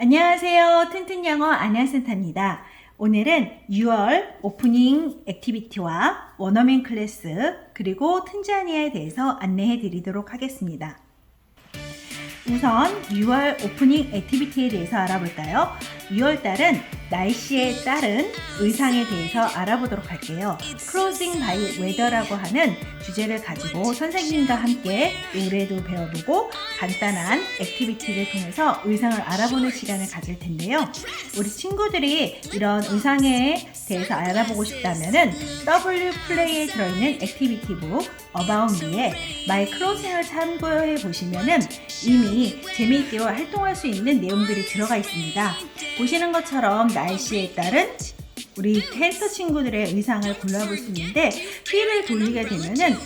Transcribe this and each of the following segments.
안녕하세요. 튼튼 영어 안녕센터입니다. 오늘은 6월 오프닝 액티비티와 원어민 클래스 그리고 튼자니아에 대해서 안내해 드리도록 하겠습니다. 우선 6월 오프닝 액티비티에 대해서 알아볼까요? 6월 달은 날씨에 따른 의상에 대해서 알아보도록 할게요. Closing by Weather라고 하는 주제를 가지고 선생님과 함께 노래도 배워보고 간단한 액티비티를 통해서 의상을 알아보는 시간을 가질 텐데요. 우리 친구들이 이런 의상에 대해서 알아보고 싶다면은 W 플레이에 들어있는 액티비티북 About Me에 My Clothing을 참고해 보시면은 이미 재미있게 활동할 수 있는 내용들이 들어가 있습니다. 보시는 것처럼 날씨에 따른 우리 캐릭터 친구들의 의상을 골라볼 수 있는데 휠을 돌리게 되면은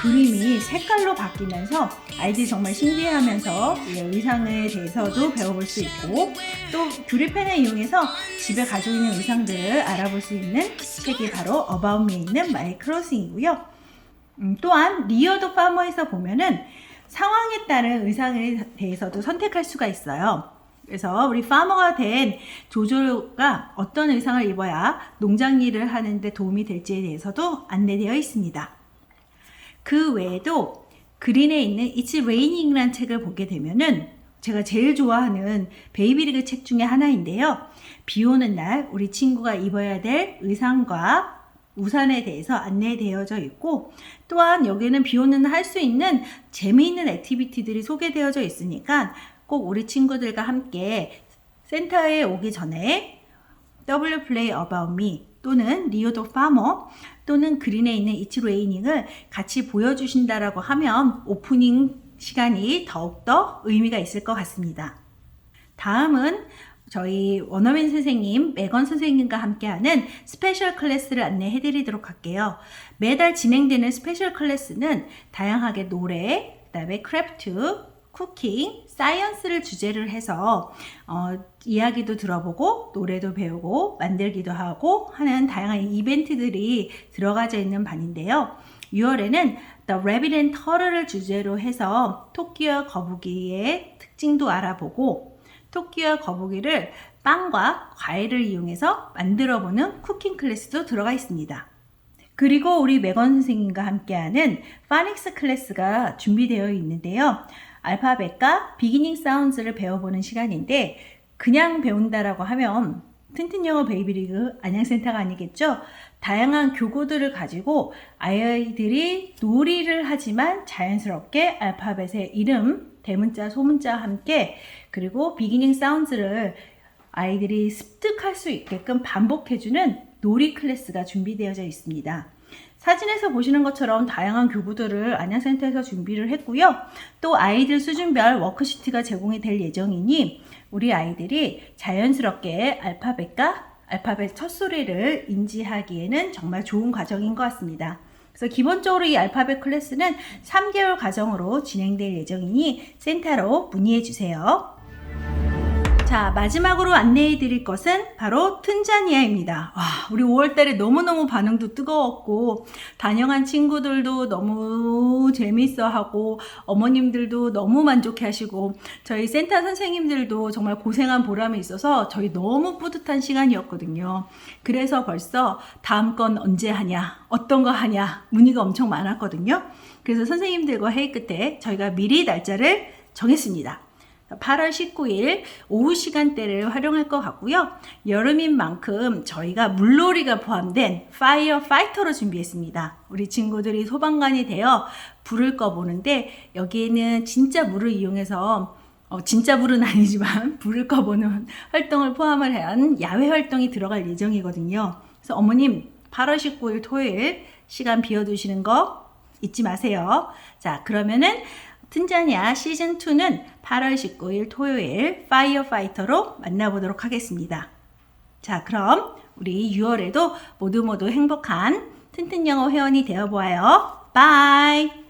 그림이 색깔로 바뀌면서 아이들이 정말 신기해하면서 이 의상에 대해서도 배워볼 수 있고 또 뷰리펜을 이용해서 집에 가지고 있는 의상들을 알아볼 수 있는 책이 바로 Me에 있는 마이 크로싱이고요. 음, 또한 리어도 파머에서 보면은 상황에 따른 의상에 대해서도 선택할 수가 있어요. 그래서 우리 파머가 된 조조가 어떤 의상을 입어야 농장 일을 하는데 도움이 될지에 대해서도 안내되어 있습니다. 그 외에도 그린에 있는 It's Raining이라는 책을 보게 되면은 제가 제일 좋아하는 베이비리그 책 중에 하나인데요. 비 오는 날 우리 친구가 입어야 될 의상과 우산에 대해서 안내되어져 있고 또한 여기는 비 오는 날 할 수 있는 재미있는 액티비티들이 소개되어져 있으니까 꼭 우리 친구들과 함께 센터에 오기 전에 W Play About Me 또는 리오도 파머 또는 그린에 있는 이치 레이닝을 같이 보여주신다라고 하면 오프닝 시간이 더욱더 의미가 있을 것 같습니다. 다음은 저희 원어민 선생님, 매건 선생님과 함께하는 스페셜 클래스를 안내해 드리도록 할게요. 매달 진행되는 스페셜 클래스는 다양하게 노래, 그 다음에 크래프트, 쿠킹, 사이언스를 주제를 해서 어, 이야기도 들어보고 노래도 배우고 만들기도 하고 하는 다양한 이벤트들이 들어가져 있는 반인데요. 6월에는 The Rabbit and Turtle를 주제로 해서 토끼와 거북이의 특징도 알아보고 토끼와 거북이를 빵과 과일을 이용해서 만들어보는 쿠킹 클래스도 들어가 있습니다. 그리고 우리 매건 선생님과 함께하는 파닉스 클래스가 준비되어 있는데요. 알파벳과 비기닝 사운드를 배워보는 시간인데 그냥 배운다라고 하면 튼튼 영어 베이비리그 안양센터가 아니겠죠? 다양한 교구들을 가지고 아이들이 놀이를 하지만 자연스럽게 알파벳의 이름, 대문자, 소문자와 함께 그리고 비기닝 사운드를 아이들이 습득할 수 있게끔 반복해주는 놀이 클래스가 준비되어져 있습니다. 사진에서 보시는 것처럼 다양한 교구들을 안양센터에서 준비를 했고요. 또 아이들 수준별 워크시트가 제공이 될 예정이니 우리 아이들이 자연스럽게 알파벳과 알파벳 첫 소리를 인지하기에는 정말 좋은 과정인 것 같습니다. 그래서 기본적으로 이 알파벳 클래스는 3개월 과정으로 진행될 예정이니 센터로 문의해 주세요. 자, 마지막으로 안내해 드릴 것은 바로 튼자니아입니다. 와, 우리 5월달에 너무너무 반응도 뜨거웠고, 다녀간 친구들도 너무 재밌어 하고, 어머님들도 너무 만족해 하시고, 저희 센터 선생님들도 정말 고생한 보람이 있어서 저희 너무 뿌듯한 시간이었거든요. 그래서 벌써 다음 건 언제 하냐, 어떤 거 하냐, 문의가 엄청 많았거든요. 그래서 선생님들과 회의 끝에 저희가 미리 날짜를 정했습니다. 8월 19일 오후 시간대를 활용할 것 같고요. 여름인 만큼 저희가 물놀이가 포함된 파이어 파이터로 준비했습니다. 우리 친구들이 소방관이 되어 불을 꺼보는데 여기에는 진짜 물을 이용해서 어, 진짜 불은 아니지만 불을 꺼보는 활동을 포함을 한 야외 활동이 들어갈 예정이거든요. 그래서 어머님 8월 19일 토요일 시간 비워두시는 거 잊지 마세요. 자 그러면은 튼자니아 시즌2는 8월 19일 토요일 파이어파이터로 만나보도록 하겠습니다. 자, 그럼 우리 6월에도 모두 모두 행복한 튼튼 영어 회원이 되어보아요. 바이!